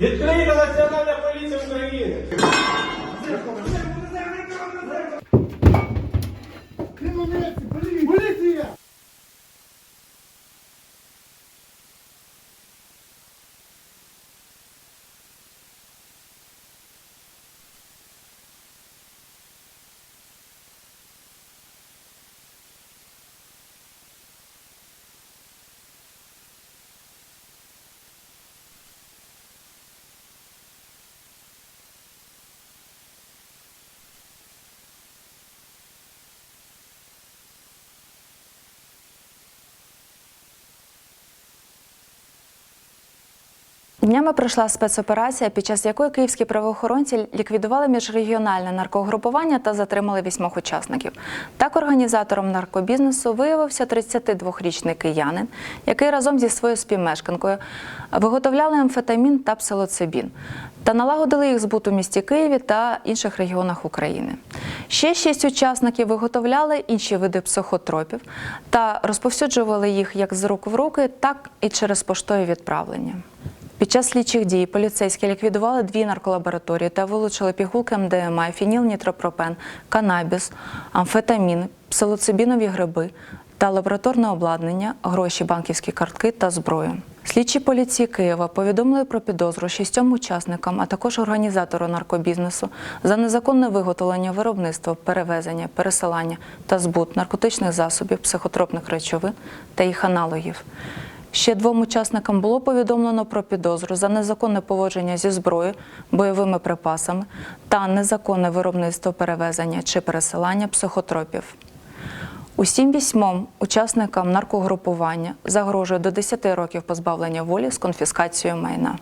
Відкрита Національна поліція України. Кримонець! Днями пройшла спецоперація, під час якої київські правоохоронці ліквідували міжрегіональне наркогрупування та затримали вісьмох учасників. Так організатором наркобізнесу виявився 32-річний киянин, який разом зі своєю співмешканкою виготовляли амфетамін та псилоцибін та налагодили їх збут у місті Києві та інших регіонах України. Ще шість учасників виготовляли інші види психотропів та розповсюджували їх як з рук в руки, так і через поштові відправлення. Під час слідчих дій поліцейські ліквідували дві нарколабораторії та вилучили пігулки МДМА, фінілнітропропен, канабіс, амфетамін, псилоцибінові гриби та лабораторне обладнання, гроші, банківські картки та зброю. Слідчі поліції Києва повідомили про підозру шістьом учасникам, а також організатору наркобізнесу за незаконне виготовлення, виробництво, перевезення, пересилання та збут наркотичних засобів, психотропних речовин та їх аналогів. Ще двом учасникам було повідомлено про підозру за незаконне поводження зі зброєю, бойовими припасами та незаконне виробництво перевезення чи пересилання психотропів. Усім вісьмом учасникам наркогрупування загрожує до 10 років позбавлення волі з конфіскацією майна.